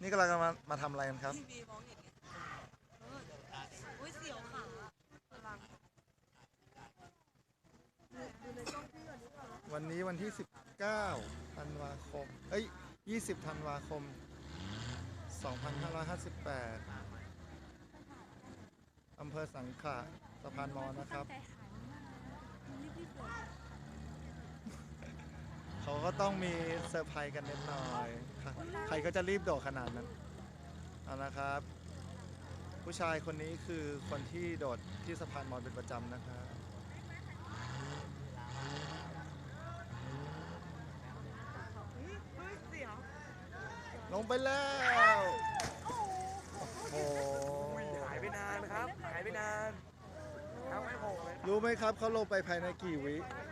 นี่กำลังมามาทำอะไรกันครับ ทีวีมองเห็นไงเอออุ้ยเสียวขาระวังวันนี้วันที่ 19ธันวาคม เอ้ย 20ธันวาคม 2558อำเภอสังขะสะพานมอ นะครับเขา ก็ต้องมีเซอร์ไพรส์กันนิดหน่อยค่ะใครก็จะรีบโดดขนาดนั้นเอานะครับ ผู้ชายคนนี้คือคนที่โดดที่สะพานมอญเป็นประจำนะครับเฮ้ยเสียวลงไปแล้วโอ้โหหายไปนานครับ หายไปนานครับไม่โผล่เลยรู้ไหมครับเขาลงไปภายในกี่วิโอเคครับ